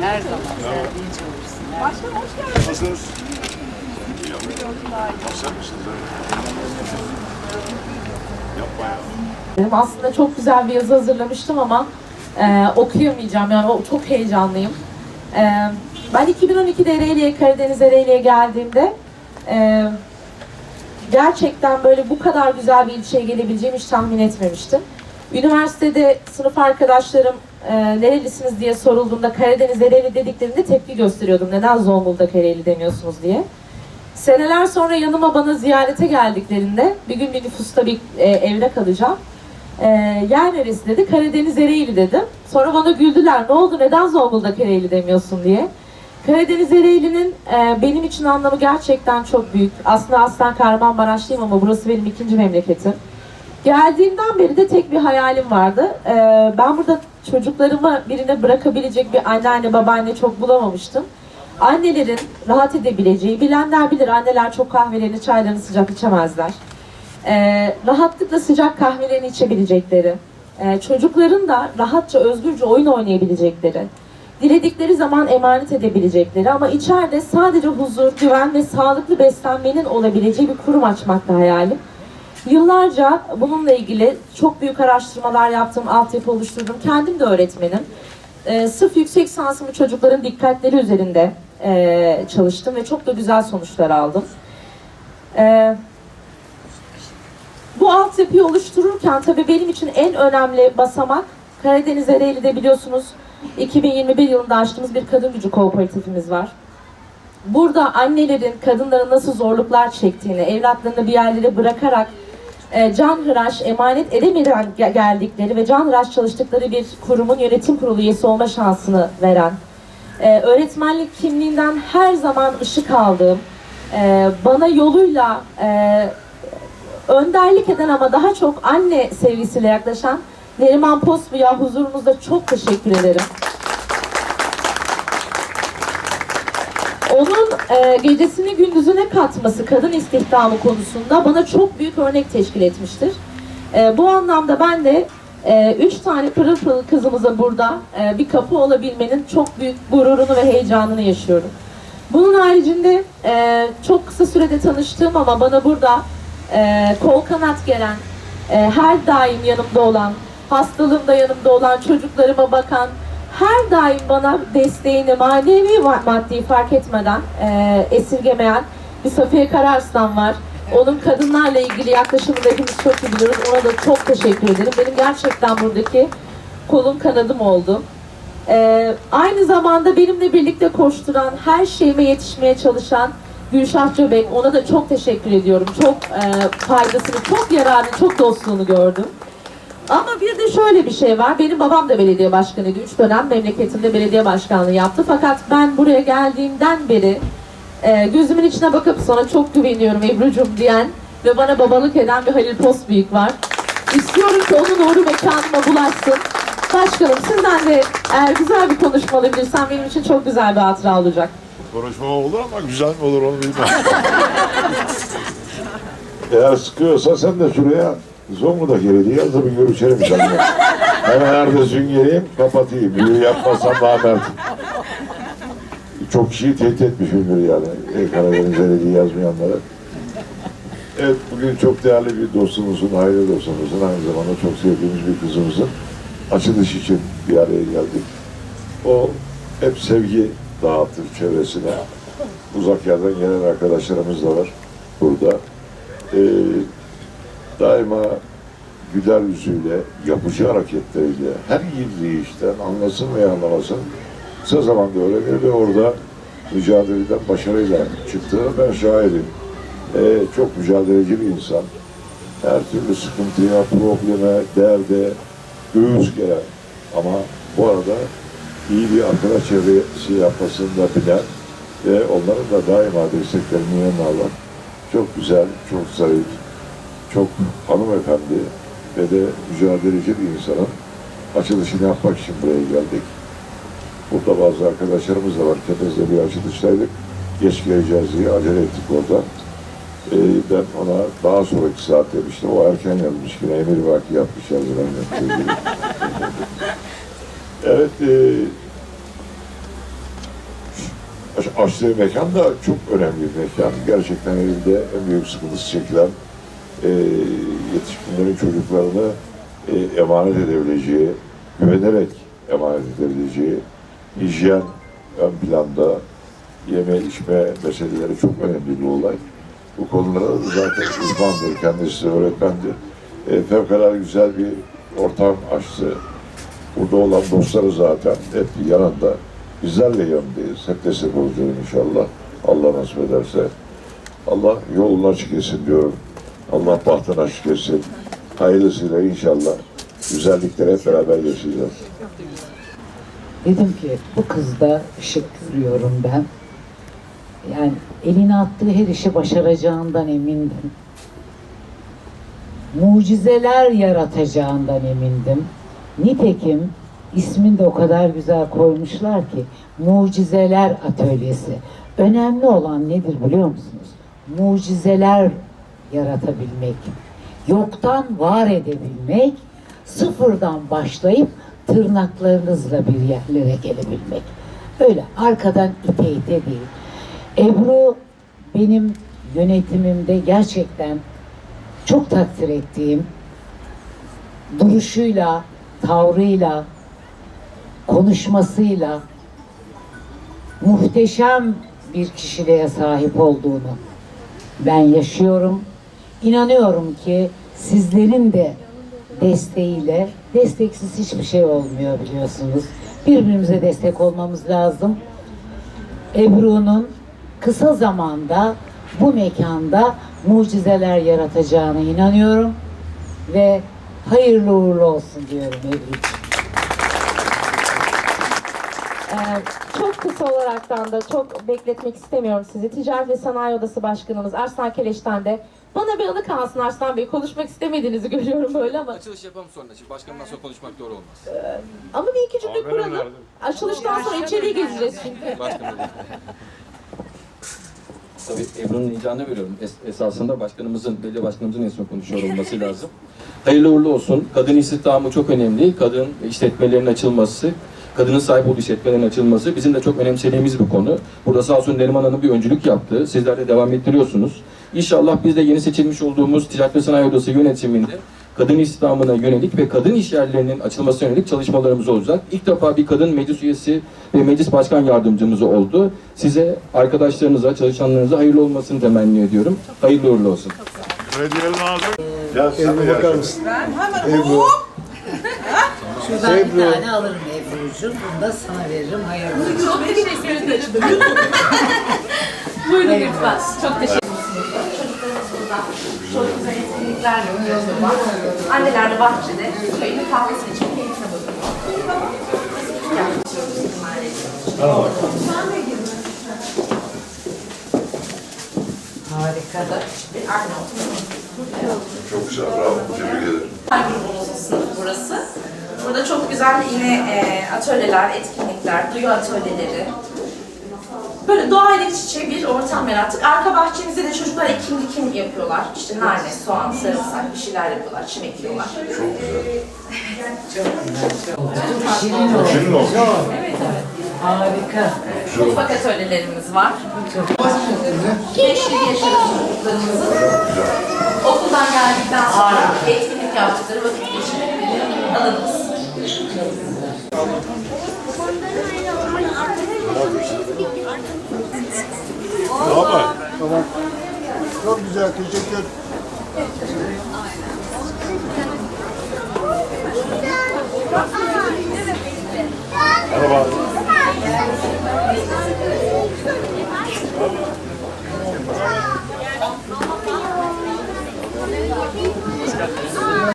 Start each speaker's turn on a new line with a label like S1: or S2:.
S1: Her zaman sevdiğin çalışsın. Başkanım hoş geldiniz.
S2: Nasılsınız? Nasıl mısınız? Yapma ya.
S3: Benim aslında çok güzel bir yazı hazırlamıştım ama e, okuyamayacağım yani çok heyecanlıyım. E, ben 2012'de Ereğli'ye, Karadeniz Ereğli'ye geldiğimde e, gerçekten böyle bu kadar güzel bir ilçeye gelebileceğimi hiç tahmin etmemiştim. Üniversitede sınıf arkadaşlarım e, nerelisiniz diye sorulduğunda Karadeniz Ereğli dediklerinde tepki gösteriyordum. Neden Zonguldak Ereğli demiyorsunuz diye. Seneler sonra yanıma bana ziyarete geldiklerinde bir gün bir nüfusta bir e, evde kalacağım. E, yer neresi dedi. Karadeniz Ereğli dedim. Sonra bana güldüler. Ne oldu neden Zonguldak Ereğli demiyorsun diye. Karadeniz Ereğli'nin e, benim için anlamı gerçekten çok büyük. Aslında aslen Kahramanmaraşlıyım ama burası benim ikinci memleketim. Geldiğimden beri de tek bir hayalim vardı. E, ben burada çocuklarımı birine bırakabilecek bir anneanne babaanne çok bulamamıştım. Annelerin rahat edebileceği, bilenler bilir anneler çok kahvelerini, çaylarını sıcak içemezler. Ee, rahatlıkla sıcak kahvelerini içebilecekleri, e, çocukların da rahatça, özgürce oyun oynayabilecekleri, diledikleri zaman emanet edebilecekleri ama içeride sadece huzur, güven ve sağlıklı beslenmenin olabileceği bir kurum açmak da hayalim. Yıllarca bununla ilgili çok büyük araştırmalar yaptım, altyapı oluşturdum. Kendim de öğretmenim. Ee, sırf yüksek sansımlı çocukların dikkatleri üzerinde e, çalıştım ve çok da güzel sonuçlar aldım. Ee, bu altyapıyı oluştururken tabii benim için en önemli basamak Karadeniz Ereğli'de biliyorsunuz 2021 yılında açtığımız bir kadın gücü kooperatifimiz var. Burada annelerin, kadınların nasıl zorluklar çektiğini, evlatlarını bir yerlere bırakarak e, can hıraş, emanet edemeden ge- geldikleri ve can hıraş çalıştıkları bir kurumun yönetim kurulu üyesi olma şansını veren, e, öğretmenlik kimliğinden her zaman ışık aldığım, e, bana yoluyla önderlik eden ama daha çok anne sevgisiyle yaklaşan Neriman Posbu'ya huzurunuzda çok teşekkür ederim. Onun e, gecesini gündüzüne katması kadın istihdamı konusunda bana çok büyük örnek teşkil etmiştir. E, bu anlamda ben de e, üç tane pırıl pırıl kızımıza burada e, bir kapı olabilmenin çok büyük gururunu ve heyecanını yaşıyorum. Bunun haricinde e, çok kısa sürede tanıştığım ama bana burada e, kol kanat gelen, e, her daim yanımda olan, hastalığımda yanımda olan, çocuklarıma bakan, her daim bana desteğini manevi maddi fark etmeden e, esirgemeyen bir Safiye Kararslan var. Onun kadınlarla ilgili yaklaşımını hepimiz çok iyi biliyoruz. Ona da çok teşekkür ederim. Benim gerçekten buradaki kolum kanadım oldu. Ee, aynı zamanda benimle birlikte koşturan, her şeyime yetişmeye çalışan Gülşah Cöbek, ona da çok teşekkür ediyorum. Çok e, faydasını, çok yararını, çok dostluğunu gördüm. Ama bir de şöyle bir şey var. Benim babam da belediye başkanıydı. Üç dönem memleketimde belediye başkanlığı yaptı. Fakat ben buraya geldiğimden beri e, gözümün içine bakıp sana çok güveniyorum Ebru'cum diyen ve bana babalık eden bir Halil Postbüyük var. İstiyorum ki onun nuru mekanıma bulaşsın. Başkanım sizden de eğer güzel bir konuşma alabilirsem benim için çok güzel bir hatıra olacak.
S2: Konuşma olur ama güzel mi olur onu bilmem. Eğer sıkıyorsa sen de şuraya Zonguldak yeri yaz bir görüşelim seninle. Hemen ertesi geleyim kapatayım. Yürü yapmasam daha mert. Çok kişiyi tehdit etmiş Ünlü yani. E, Karadeniz'e diye yazmayanlara. Evet bugün çok değerli bir dostumuzun, aile dostumuzun aynı zamanda çok sevdiğimiz bir kızımızın açılış için bir araya geldik. O hep sevgi dağıtır çevresine. Uzak yerden gelen arkadaşlarımız da var burada. Ee, daima güler yüzüyle, yapıcı hareketleriyle, her girdiği işten anlasın veya anlamasın kısa zamanda öğrenir ve orada mücadeleden başarıyla çıktığını ben şahidim. Ee, çok mücadeleci bir insan. Her türlü sıkıntıya, probleme, derde göğüs geren ama bu arada iyi bir arkadaş çevresi yapmasını da bilen ve onların da daima desteklerini yanına alan çok güzel, çok zarif, çok hanımefendi ve de mücadeleci bir insanın açılışını yapmak için buraya geldik. Burada bazı arkadaşlarımız da var. Tepez'de bir açılıştaydık. Geç geleceğiz diye acele ettik orada. Ee, ben ona daha sonraki saat demiştim. O erken yazmış. Yine emir vaki yapmış yazılan. evet. E, aç- açtığı mekan da çok önemli bir mekan. Gerçekten evinde en büyük sıkıntısı çekilen e, yetişkinlerin çocuklarını e, emanet edebileceği, güvenerek emanet edebileceği hijyen ön planda yeme içme meseleleri çok önemli bir olay. Bu konulara zaten uzmandır, kendisi öğretmendir. E, fevkalade güzel bir ortam açtı. Burada olan dostları zaten hep yanında. Bizlerle yanındayız. Hep destek olacağız inşallah. Allah nasip ederse. Allah yolunu açık etsin diyorum. Allah bahtını açık etsin. Hayırlısıyla inşallah güzellikleri hep beraber yaşayacağız.
S4: Dedim ki bu kızda ışık görüyorum ben. Yani eline attığı her işi başaracağından emindim. Mucizeler yaratacağından emindim. Nitekim ismini de o kadar güzel koymuşlar ki Mucizeler Atölyesi. Önemli olan nedir biliyor musunuz? Mucizeler yaratabilmek. Yoktan var edebilmek, sıfırdan başlayıp tırnaklarınızla bir yerlere gelebilmek. Öyle arkadan ite ite değil. Ebru benim yönetimimde gerçekten çok takdir ettiğim duruşuyla, tavrıyla, konuşmasıyla muhteşem bir kişiliğe sahip olduğunu ben yaşıyorum. İnanıyorum ki sizlerin de desteğiyle desteksiz hiçbir şey olmuyor biliyorsunuz. Birbirimize destek olmamız lazım. Ebru'nun kısa zamanda bu mekanda mucizeler yaratacağına inanıyorum ve hayırlı uğurlu olsun diyorum Ebru'cuğum.
S3: Ee, çok kısa olaraktan da çok bekletmek istemiyorum sizi. Ticaret ve Sanayi Odası Başkanımız Arslan Keleş'ten de bana bir anı kalsın Arslan Bey. Konuşmak istemediğinizi görüyorum böyle ama
S5: Açılış yapalım sonra. Şimdi başkanımdan sonra konuşmak doğru olmaz.
S3: ama bir iki cümle kuralım. Açılıştan sonra içeriye gezeceğiz çünkü.
S5: Başkanım. Tabii Ebru'nun icabını veriyorum. Es- esasında başkanımızın, belediye başkanımızın en son konuşuyor olması lazım. Hayırlı uğurlu olsun. Kadın istihdamı çok önemli. Kadın işletmelerin açılması, kadının sahip olduğu işletmelerin açılması bizim de çok önemsediğimiz bir konu. Burada sağ olsun Neriman Hanım bir öncülük yaptı. Sizler de devam ettiriyorsunuz. İnşallah biz de yeni seçilmiş olduğumuz Ticaret ve Sanayi Odası yönetiminde kadın istihdamına yönelik ve kadın iş yerlerinin açılmasına yönelik çalışmalarımız olacak. İlk defa bir kadın meclis üyesi ve meclis başkan yardımcımız oldu. Size, arkadaşlarınıza, çalışanlarınıza hayırlı olmasını temenni ediyorum. Hayırlı uğurlu olsun.
S2: Ya sen de bakar mısın?
S4: Şuradan bir tane alırım Ebru'cuğum. Bunu da sana veririm. Hayırlı olsun.
S3: Çok teşekkür ederim. Buyurun lütfen. Çok teşekkür burada. Çok güzel. Anneler de bahçede köyün kahvesini içip keyifle bakıyor.
S4: Harika.
S3: Bir Arnavut.
S2: Çok güzel, bravo. Tebrik ederim.
S1: grubumuzun sınıfı burası. Burada çok güzel yine e, atölyeler, etkinlikler, duyu atölyeleri. Böyle doğayla iç içe bir ortam yarattık. Arka bahçemizde de çocuklar ekim dikim yapıyorlar. İşte nane, soğan, sarımsak bir şeyler yapıyorlar, çim ekiyorlar.
S4: Şirin oldu.
S2: Şirin.
S1: Evet evet.
S4: Harika.
S1: Mutfak atölyelerimiz var. 5-7 yaşında çocuklarımızın okuldan geldikten sonra etkinlik yaptıkları vakit geçirdikleri alanımız. Tamam. Tamam.
S6: Çok güzel, teşekkür. Merhaba.
S2: Merhaba.